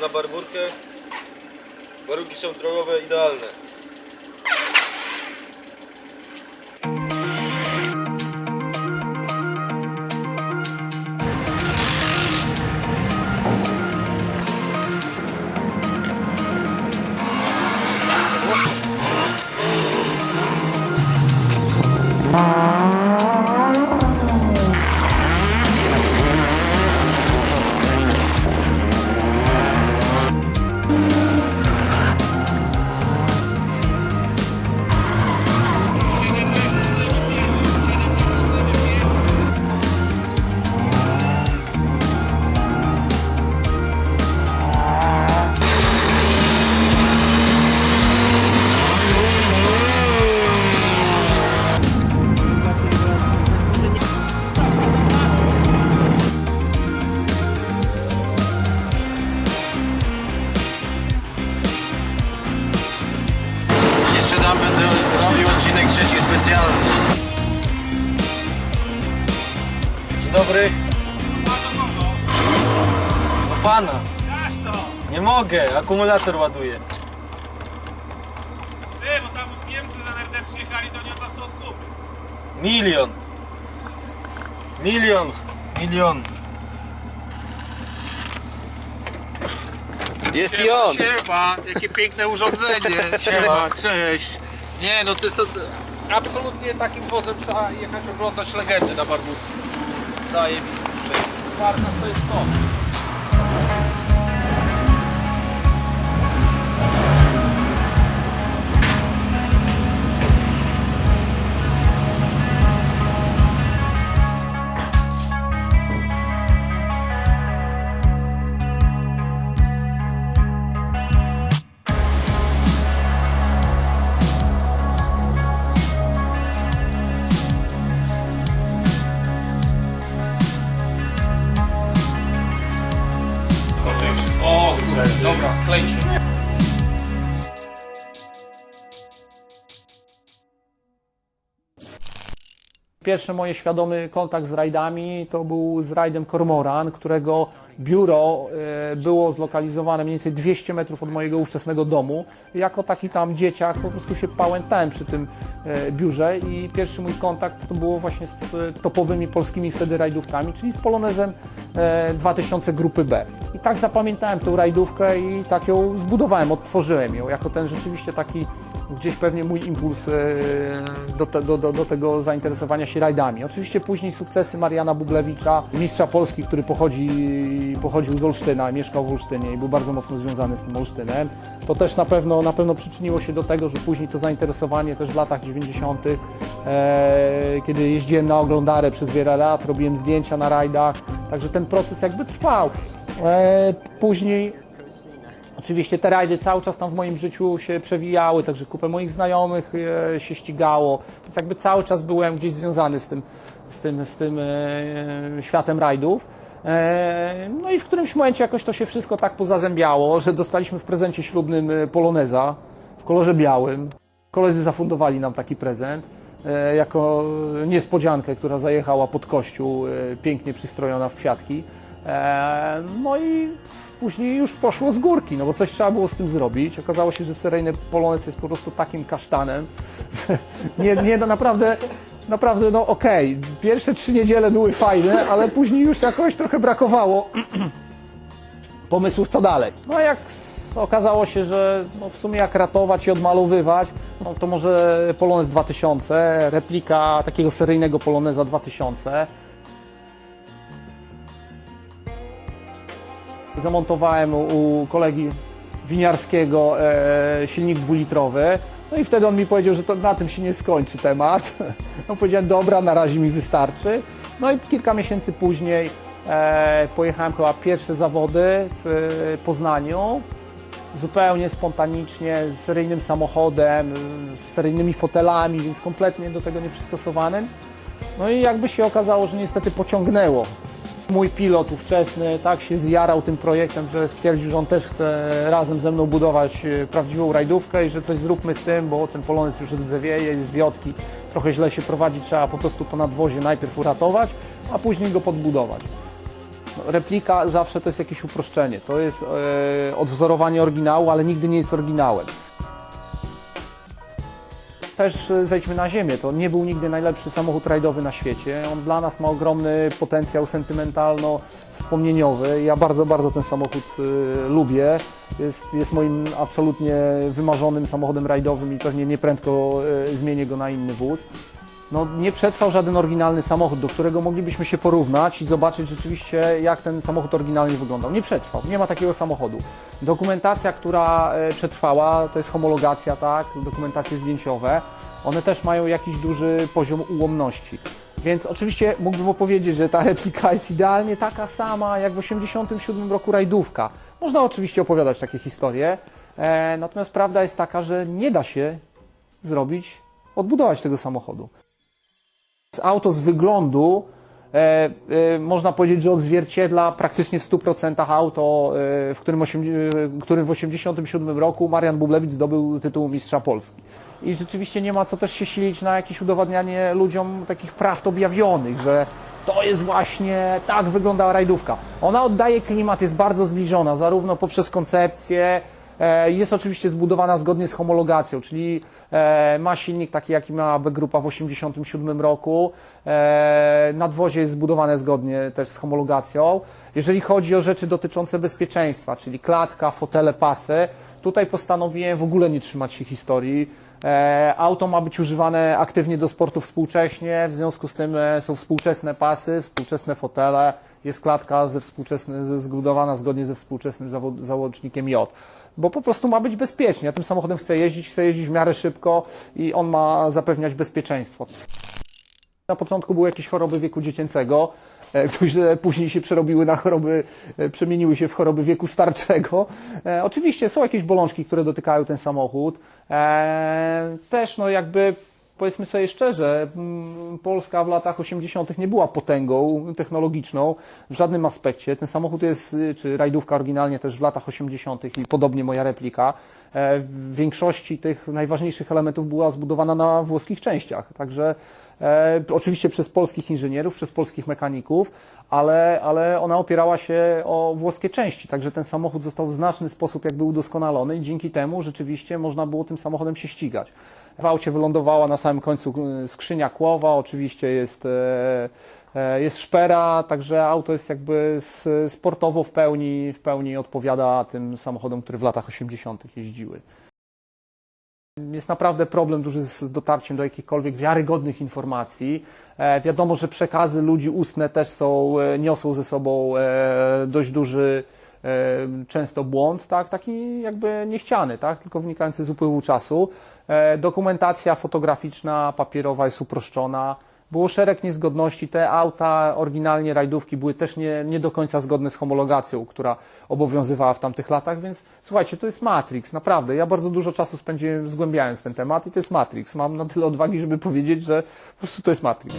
na barburkę. Warunki są drogowe idealne. Mogę, akumulator ładuje. Ty, bo tam Niemcy z NRD przyjechali, to nie od nas to odkupił. Milion. Milion. Milion. Jest i on. Siema, jakie piękne urządzenie. Siema, cześć. Nie, no ty są... Absolutnie takim wozem trzeba jechać oglądać legendy na Barbudce. Zajebisty sprzęt. Warta to jest to. Kurde, dobra, klejcie. Pierwszy moje świadomy kontakt z rajdami to był z rajdem Kormoran, którego biuro e, było zlokalizowane mniej więcej 200 metrów od mojego ówczesnego domu. Jako taki tam dzieciak po prostu się pałętałem przy tym e, biurze i pierwszy mój kontakt to było właśnie z e, topowymi polskimi wtedy rajdówkami, czyli z Polonezem e, 2000 grupy B. I tak zapamiętałem tą rajdówkę i tak ją zbudowałem, odtworzyłem ją jako ten rzeczywiście taki gdzieś pewnie mój impuls do, te, do, do, do tego zainteresowania się rajdami. Oczywiście później sukcesy Mariana Bublewicza, mistrza Polski, który pochodzi, pochodził z Olsztyna, mieszkał w Olsztynie i był bardzo mocno związany z tym Olsztynem. To też na pewno, na pewno przyczyniło się do tego, że później to zainteresowanie też w latach 90., e, kiedy jeździłem na oglądarę przez wiele lat, robiłem zdjęcia na rajdach, także ten proces jakby trwał. E, później Oczywiście te rajdy cały czas tam w moim życiu się przewijały, także kupę moich znajomych e, się ścigało, więc jakby cały czas byłem gdzieś związany z tym, z tym, z tym e, światem rajdów. E, no i w którymś momencie jakoś to się wszystko tak pozazębiało, że dostaliśmy w prezencie ślubnym e, Poloneza w kolorze białym. Koledzy zafundowali nam taki prezent e, jako niespodziankę, która zajechała pod kościół, pięknie przystrojona w kwiatki. No i później już poszło z górki, no bo coś trzeba było z tym zrobić. Okazało się, że seryjny polonez jest po prostu takim kasztanem. Nie, nie, naprawdę, naprawdę, no okej, pierwsze trzy niedziele były fajne, ale później już jakoś trochę brakowało pomysłów, co dalej. No jak okazało się, że no w sumie jak ratować i odmalowywać, no to może Polonez 2000, replika takiego seryjnego Poloneza 2000. Zamontowałem u, u kolegi winiarskiego e, silnik dwulitrowy. No i wtedy on mi powiedział, że to na tym się nie skończy temat. No powiedziałem, dobra, na razie mi wystarczy. No i kilka miesięcy później e, pojechałem chyba pierwsze zawody w e, Poznaniu. Zupełnie spontanicznie, z seryjnym samochodem, z seryjnymi fotelami, więc kompletnie do tego nieprzystosowanym. No i jakby się okazało, że niestety pociągnęło. Mój pilot ówczesny tak się zjarał tym projektem, że stwierdził, że on też chce razem ze mną budować e, prawdziwą rajdówkę i że coś zróbmy z tym, bo ten polonez już rdzewieje, jest wiotki, trochę źle się prowadzi, trzeba po prostu to nadwozie najpierw uratować, a później go podbudować. No, replika zawsze to jest jakieś uproszczenie. To jest e, odwzorowanie oryginału, ale nigdy nie jest oryginałem. Też e, zejdźmy na ziemię, to nie był nigdy najlepszy samochód rajdowy na świecie. On dla nas ma ogromny potencjał sentymentalno-wspomnieniowy. Ja bardzo, bardzo ten samochód e, lubię. Jest, jest moim absolutnie wymarzonym samochodem rajdowym i pewnie nieprędko e, zmienię go na inny wóz. No, nie przetrwał żaden oryginalny samochód, do którego moglibyśmy się porównać i zobaczyć rzeczywiście, jak ten samochód oryginalnie wyglądał. Nie przetrwał, nie ma takiego samochodu. Dokumentacja, która e, przetrwała, to jest homologacja, tak, dokumentacje zdjęciowe. One też mają jakiś duży poziom ułomności. Więc oczywiście mógłbym opowiedzieć, że ta replika jest idealnie taka sama jak w 1987 roku rajdówka. Można oczywiście opowiadać takie historie, e, natomiast prawda jest taka, że nie da się zrobić, odbudować tego samochodu. Auto z wyglądu e, e, można powiedzieć, że odzwierciedla praktycznie w 100% auto, e, w którym, osiem, e, którym w 1987 roku Marian Bublewicz zdobył tytuł Mistrza Polski. I rzeczywiście nie ma co też się silić na jakieś udowadnianie ludziom takich prawd objawionych, że to jest właśnie, tak wygląda rajdówka. Ona oddaje klimat, jest bardzo zbliżona, zarówno poprzez koncepcję, Jest oczywiście zbudowana zgodnie z homologacją, czyli e, ma silnik taki, jaki miała B-grupa w 1987 roku. E, Nadwozie jest zbudowane zgodnie też z homologacją. Jeżeli chodzi o rzeczy dotyczące bezpieczeństwa, czyli klatka, fotele, pasy, tutaj postanowiłem w ogóle nie trzymać się historii. E, Auto ma być używane aktywnie do sportu współcześnie, w związku z tym e, są współczesne pasy, współczesne fotele, jest klatka ze zbudowana zgodnie ze współczesnym załącznikiem J. Bo po prostu ma być bezpiecznie. Ja tym samochodem chcę jeździć, chcę jeździć w miarę szybko i on ma zapewniać bezpieczeństwo. Na początku były jakieś choroby wieku dziecięcego, e, które później się przerobiły na choroby, e, przemieniły się w choroby wieku starczego. E, Oczywiście są jakieś bolączki, które dotykają ten samochód. Też no jakby powiedzmy sobie szczerze, mm, Polska w latach 80. nie była potęgą technologiczną w żadnym aspekcie. Ten samochód jest, y, czy rajdówka oryginalnie też w latach 80. i podobnie moja replika, e, w większości tych najważniejszych elementów była zbudowana na włoskich częściach. Także e, oczywiście przez polskich inżynierów, przez polskich mechaników, ale, ale ona opierała się o włoskie części. Także ten samochód został w znaczny sposób jakby udoskonalony i dzięki temu rzeczywiście można było tym samochodem się ścigać. W aucie wylądowała na samym końcu y, skrzynia kłowa, oczywiście jest, e, e, jest szpera, także auto jest jakby sportowo w pełni, w pełni odpowiada tym samochodom, które w latach 80. jeździły. Jest naprawdę problem duży z dotarciem do jakichkolwiek wiarygodnych informacji. E, wiadomo, że przekazy ludzi ustne też są, e, niosą ze sobą e, dość duży e, często błąd, tak, taki jakby niechciany, tak, tylko wynikający z upływu czasu. E, dokumentacja fotograficzna, papierowa jest uproszczona. Było szereg niezgodności. Te auta, oryginalnie rajdówki, były też nie, nie do końca zgodne z homologacją, która obowiązywała w tamtych latach, więc słuchajcie, to jest Matrix, naprawdę. Ja bardzo dużo czasu spędziłem zgłębiając ten temat i to jest Matrix. Mam na tyle odwagi, żeby powiedzieć, że po prostu to jest Matrix.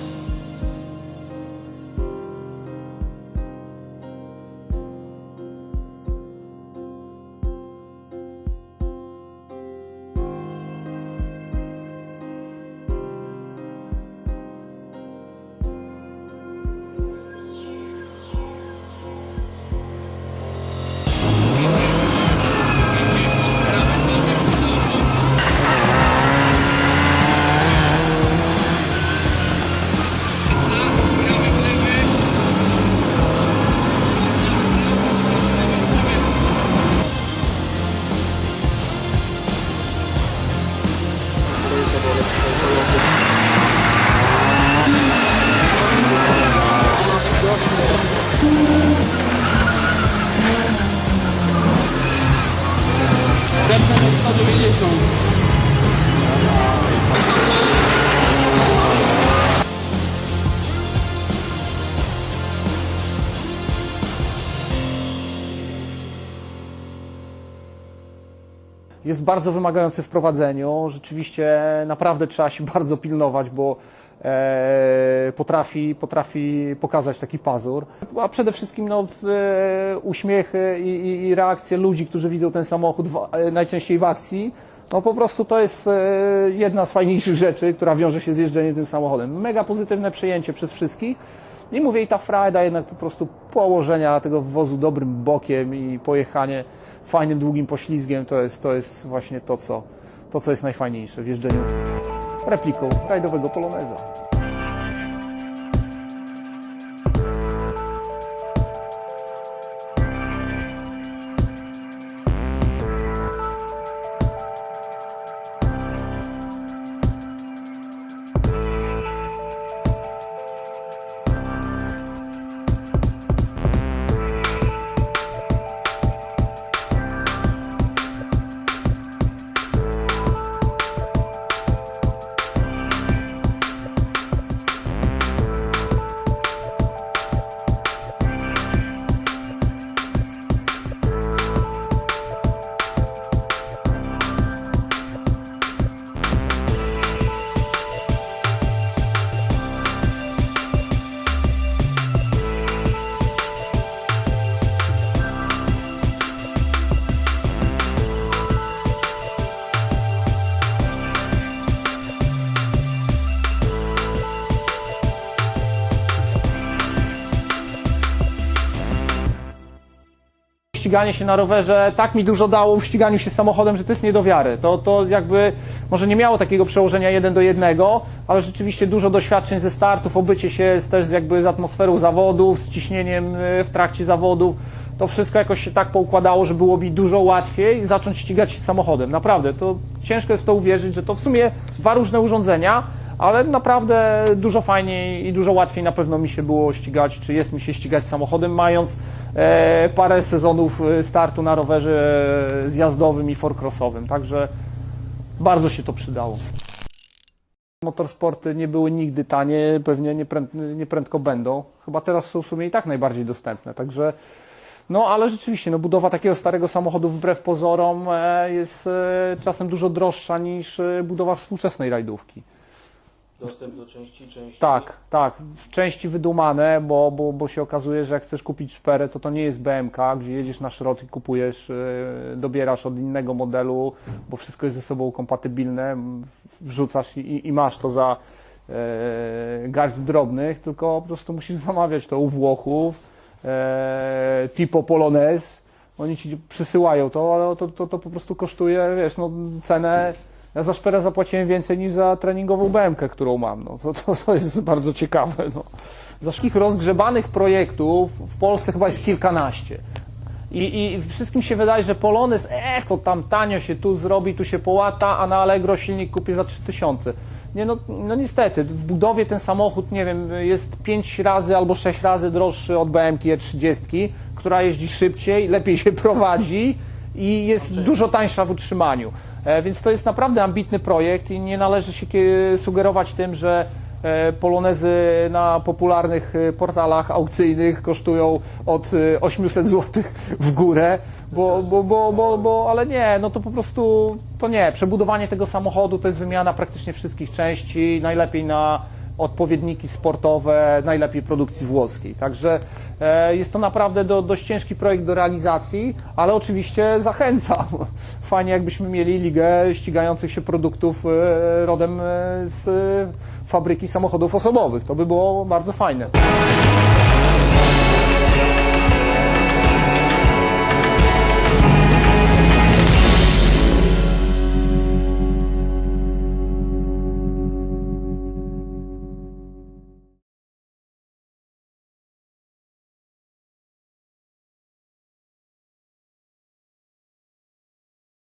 Jest bardzo wymagający w prowadzeniu. Rzeczywiście naprawdę trzeba się bardzo pilnować, bo potrafi, potrafi pokazać taki pazur. A przede wszystkim no, e, uśmiechy i, i, i reakcje ludzi, którzy widzą ten samochód w, e, najczęściej w akcji. No po prostu to jest e, jedna z fajniejszych rzeczy, która wiąże się z jeżdżeniem tym samochodem. Mega pozytywne przyjęcie przez wszystkich. I mówię, i ta frajda jednak po prostu położenia tego wozu dobrym bokiem i pojechanie fajnym, długim poślizgiem, to jest, to jest właśnie to co, to, co jest najfajniejsze w jeżdżeniu repliką rajdowego Poloneza. Ściganie się na rowerze tak mi dużo dało w ściganiu się samochodem, że to jest nie do wiary. To, to jakby może nie miało takiego przełożenia jeden do jednego, ale rzeczywiście dużo doświadczeń ze startów, obycie się z, też jakby z atmosferą zawodów, z ciśnieniem y, w trakcie zawodów. To wszystko jakoś się tak poukładało, że było mi dużo łatwiej zacząć ścigać się samochodem. Naprawdę, to ciężko jest w to uwierzyć, że to w sumie dwa różne urządzenia, ale naprawdę dużo fajniej i dużo łatwiej na pewno mi się było ścigać, czy jest mi się ścigać samochodem, mając e, parę sezonów e, startu na rowerze e, zjazdowym i fourcrossowym. Także bardzo się to przydało. Motorsporty nie były nigdy tanie, pewnie niepręd, nieprędko będą. Chyba teraz są w sumie i tak najbardziej dostępne. Także no ale rzeczywiście, no, budowa takiego starego samochodu wbrew pozorom e, jest czasem dużo droższa niż budowa współczesnej rajdówki. Dostęp do części, części. Tak, tak. W części wydumane, bo, bo, bo się okazuje, że jak chcesz kupić szperę, to to nie jest BMK, gdzie jedziesz na szrot i kupujesz, yy, dobierasz od innego modelu, bo wszystko jest ze sobą kompatybilne, wrzucasz i, i- masz to za yy, garść drobnych, tylko po prostu musisz zamawiać to u Włochów, yy, tipo Polonez, oni ci przysyłają to, ale to, to, to po prostu kosztuje, wiesz, no cenę ja za szperę zapłaciłem więcej niż za treningową BMK, którą mam. No, to, to, to jest bardzo ciekawe. No. Za takich rozgrzebanych projektów w Polsce chyba jest kilkanaście. I, I wszystkim się wydaje, że Polonez, eh, to tam tanio się tu zrobi, tu się połata, a na Allegro silnik kupię za 3000. Nie, no, no niestety, w budowie ten samochód, nie wiem, jest 5 razy albo 6 razy droższy od BMK E30, która jeździ szybciej, lepiej się prowadzi i jest dużo tańsza w utrzymaniu. E, Więc to jest naprawdę ambitny projekt i nie należy się sugerować tym, że e, polonezy na popularnych e, portalach aukcyjnych kosztują od e, 800 zł w górę, bo, bo, bo, bo, bo, ale nie, no to po prostu to nie. Przebudowanie tego samochodu to jest wymiana praktycznie wszystkich części, najlepiej na odpowiedniki sportowe, najlepiej produkcji włoskiej. Także e, jest to naprawdę do, dość ciężki projekt do realizacji, ale oczywiście zachęcam. Fajnie jakbyśmy mieli ligę ścigających się produktów e, rodem e, z fabryki samochodów osobowych. To by było bardzo fajne.